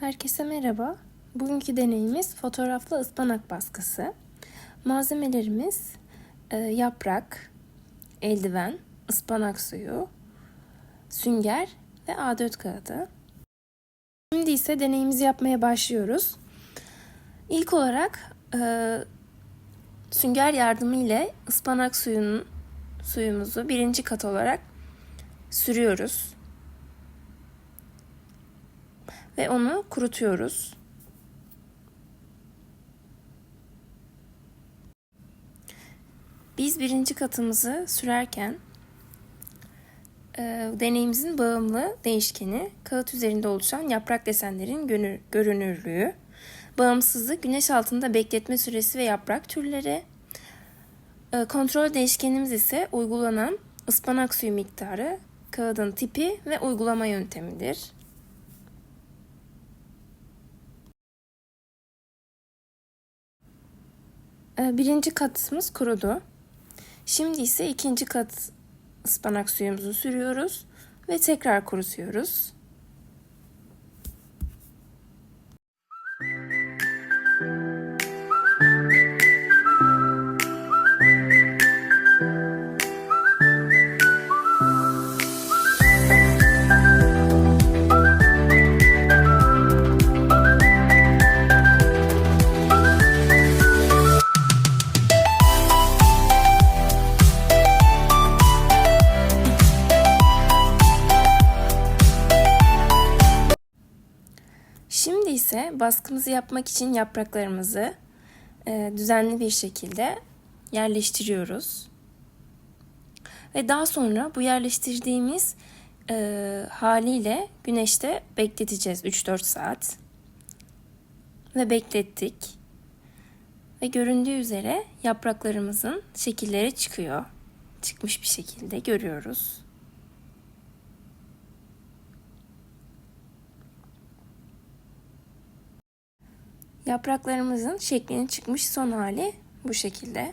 Herkese merhaba. Bugünkü deneyimiz fotoğraflı ıspanak baskısı. Malzemelerimiz e, yaprak, eldiven, ıspanak suyu, sünger ve A4 kağıdı. Şimdi ise deneyimizi yapmaya başlıyoruz. İlk olarak e, sünger yardımı ile ıspanak suyunun suyumuzu birinci kat olarak sürüyoruz. Ve onu kurutuyoruz. Biz birinci katımızı sürerken e, deneyimizin bağımlı değişkeni kağıt üzerinde oluşan yaprak desenlerin görünürlüğü, bağımsızlık, güneş altında bekletme süresi ve yaprak türleri, e, kontrol değişkenimiz ise uygulanan ıspanak suyu miktarı, kağıdın tipi ve uygulama yöntemidir. Birinci katımız kurudu. Şimdi ise ikinci kat ıspanak suyumuzu sürüyoruz ve tekrar kurutuyoruz. İse baskımızı yapmak için yapraklarımızı e, düzenli bir şekilde yerleştiriyoruz. Ve daha sonra bu yerleştirdiğimiz e, haliyle güneşte bekleteceğiz 3-4 saat. Ve beklettik. Ve göründüğü üzere yapraklarımızın şekilleri çıkıyor. Çıkmış bir şekilde görüyoruz. Yapraklarımızın şeklinin çıkmış son hali bu şekilde.